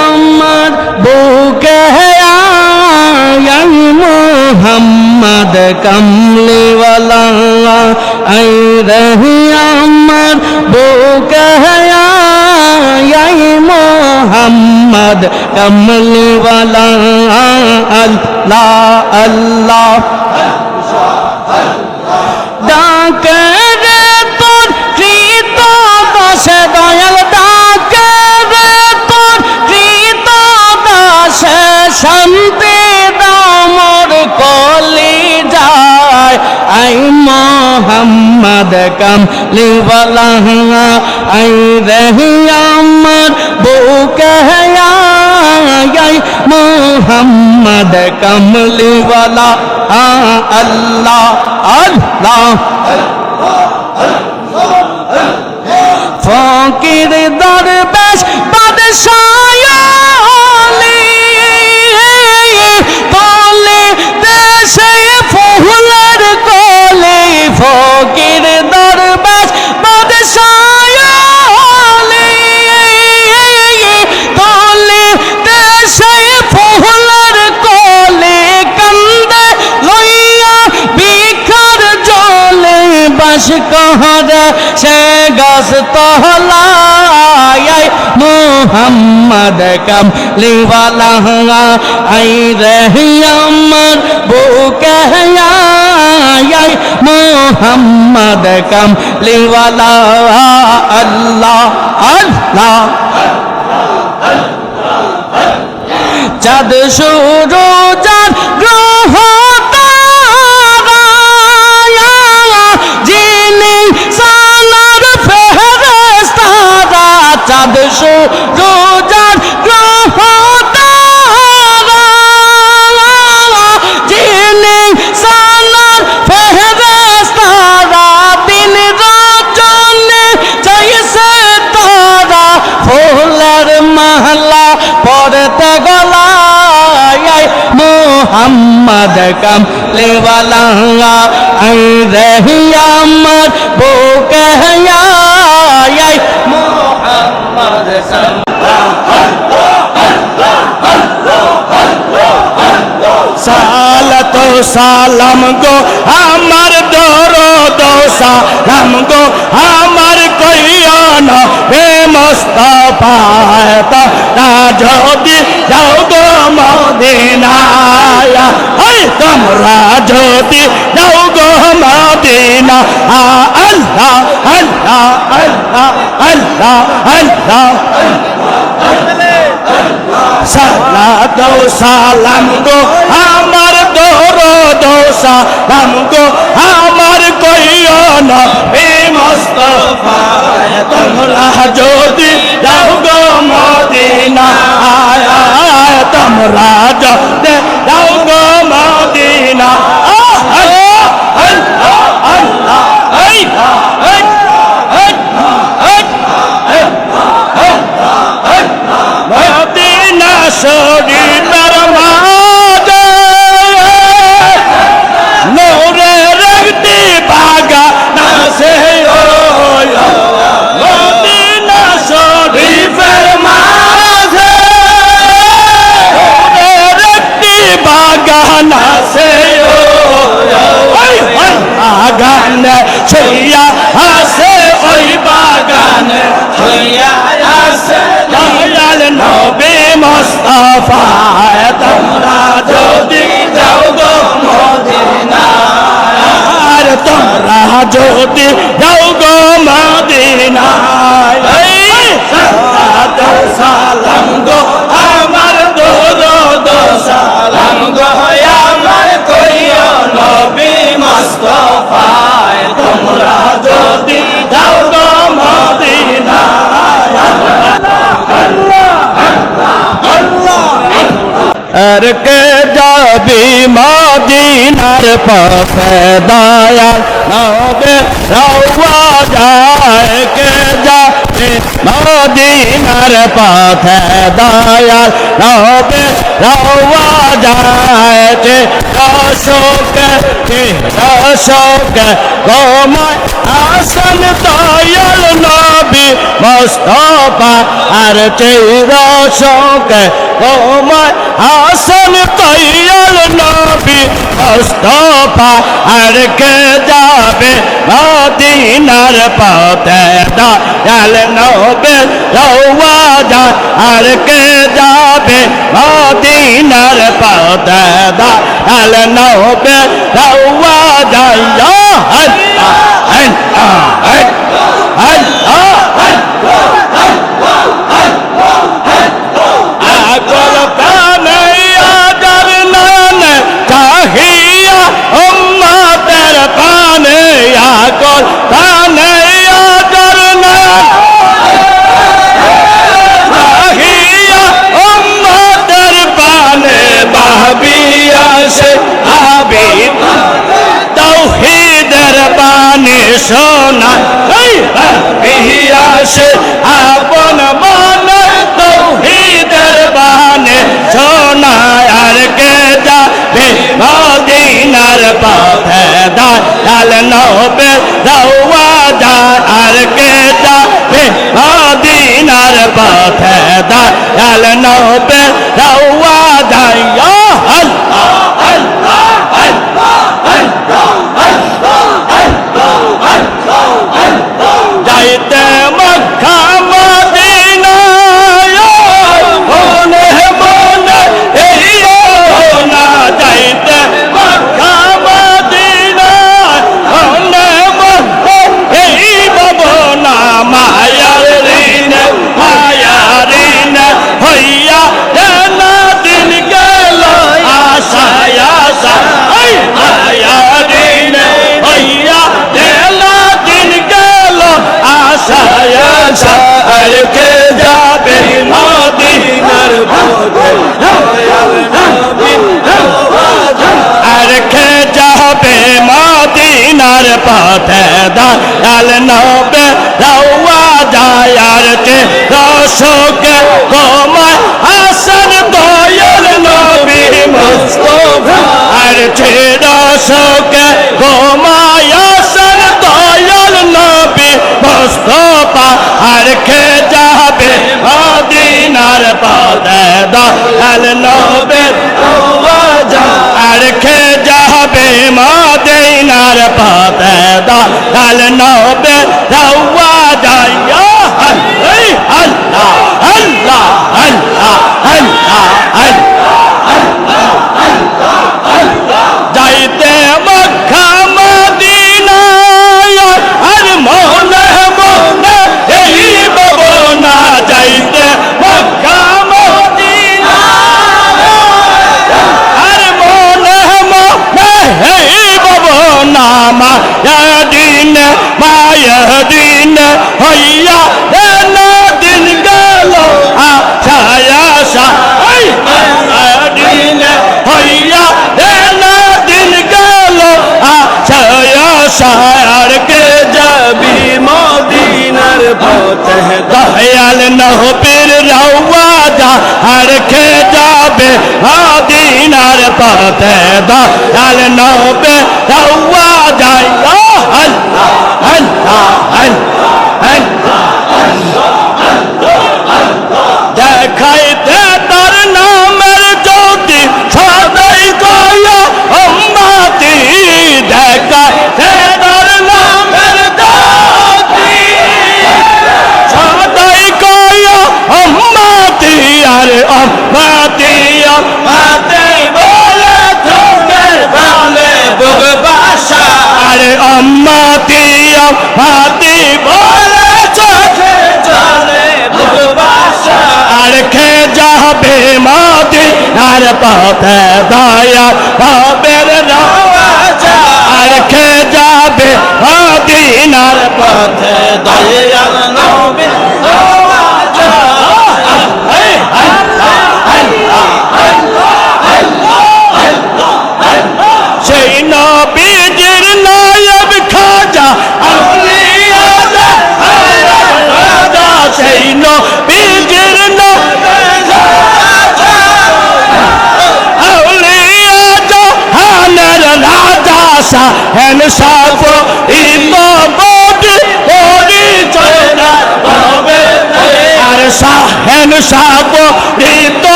আমার বুকে আই মোহাম্মদ কমলিওয়ালা এই রে আমার বুকে আই মোহাম্মদ কমলিওয়ালা আল্লাহ আল্লাহ মোহাম্মদ কামলিওয়ালা আই রহি আমার বুকে আই মোহাম্মদ কমলিওয়ালা আল্লাহ আল্লাহ ফকির দরবেশ বাদশায়ালি গাছ তহলায় মোহাম্মদ কামলিওয়ালা আই রহি আমার বুকে আই মোহাম্মদ আল্লাহ আল্লাহ চাঁদ শুরু যার মোহাম্মদ কামলিওয়ালা আই রহি আমার বুকে আই মোহাম্মদ সালাত সালাম গো আমার দরদ সালাম গো আমার কইয়ান হে মুস্তাফায় তা যদি যাও গো মদিনায় ওই তোমরা যদি যাও গো মদিনা। আল্লাহ আল্লাহ আল্লাহ আল্লাহ আল্লাহ। সালাত সালাম গো, আমার দোর দোসা রাম গো, আমার কইও না। হে মুস্তাফা, তোমরা তোমরা যদি যাও গো মদিনা। যদি যাও গো মদিনা সালাম গো আমার সালাম গো আমার কইও নবী মুস্তাফায়। তোমরা যাও গো মদিনা আর কে যাবি মদিনার পথে দয়াল নবে রওয়া যায় কে যাবি মদিনার পথে দয়াল নবে روا جائے شوق تیرا شوق قوم آسن دایل نبی مصطفیٰ، ہر تیرا شوق قوم آسن دایل نبی مصطفیٰ، ہر کے جابے مدینار پتے دایل نبی روا جائے ہر کے যাবে মদিনার পথে আল নবে রওয়া যায় মদিনার পথে দাল নবে রওয়া যায় আর কে যাবে মদিনার পথে দাল নবে রওয়া পথে দয়াল নবে রওয়া যায় আর কে রসকে কমায় হাসান দয়াল নবী মুস্তফা আর কে রসকে কমায় হাসান দয়াল নবী মুস্তফা আর কে যাবে মদিনার পথে দয়াল নবে আর কে যাবে নবে হইয়া না দিন গেল আশায় আশা। মায়াদিন হইয়া না দিন গেল আশায় আশা। আর কে যাবি মদিনার পথে? দয়াল নহবীর রওয়া যা আর কে যাবে মদিনার পথে? দয়াল নহবে রওয়া যায় আল্লাহ আল্লাহ আল্লাহ। আর পথে দয়া পাবের রাজা আর খে যাবে মদিনার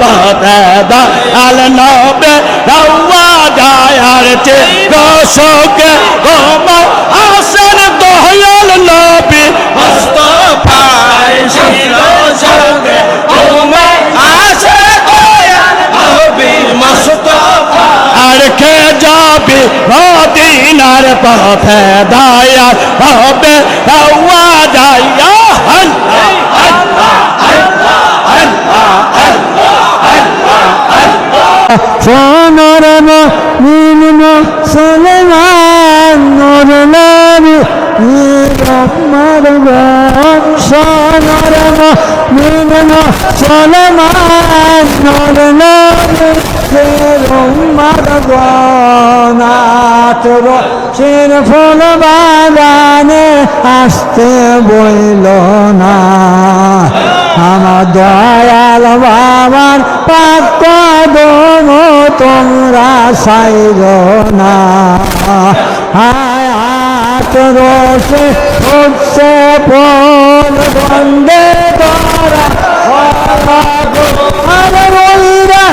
পথে দয়াল নবে রওয়া চে দশকে গোমা আসেন দয়াল নবী। মুস্তফায় শিরোজগে গোমা আসে দয়াল নবী। মুস্তফা আর কে যাবি মদিনার পথে দয়াল হবে রওয়া যায় সোনর মিনম সলমান নর নামি রহমার সোনর মিনম সলমান নর নামি রহমার গনাতর শির ফুল বাগানে আসতে বইল না। আমার দয়াল বাবার কদম তোমরা সাইর না হায় হাত রসে উঠছে পল বন্দে তোরা আর বইরা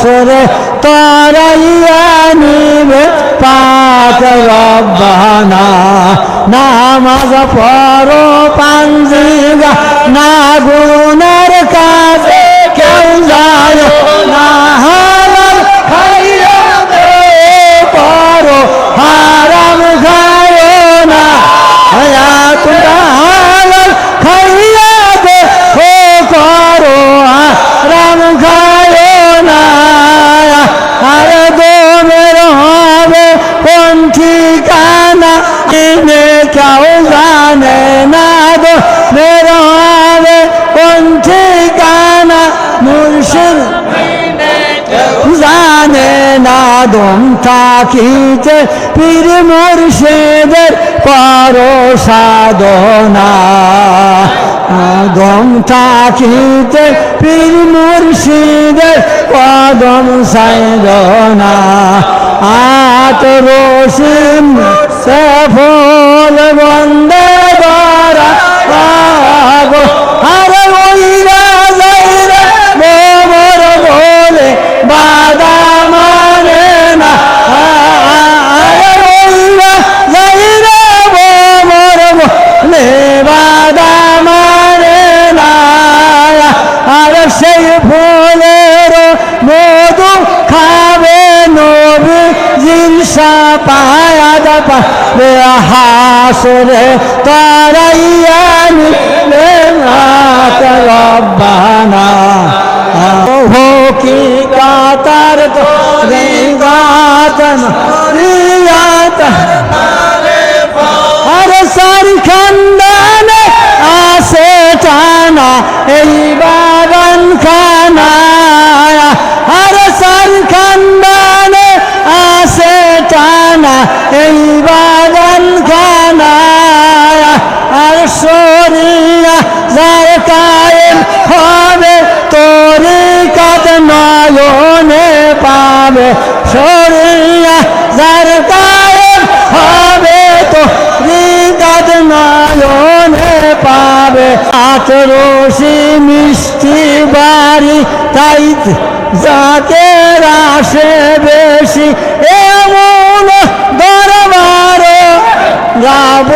হাসরে তরাইয়া নিবে পাক রব্বানা। নামাজ পড়ো পাঞ্জিগা না গুনার না দম থাকিতে পীর মুর্শিদের পারো সাধনা দম থাকিতে পীর মুর্শিদের কদম সাধনা আত রোশন সফল জিনসা পায়াদ পাবে হাসরে তারাইয়া নিলে নাত রব্বানা। হো কি কাতার তো গাতন রিয়াত। আরে সারি খানদানে আসে টানা এই আতরসি মিষ্টি বাড়ি তাই যাকে আসে বেশি এমন দরবার যাব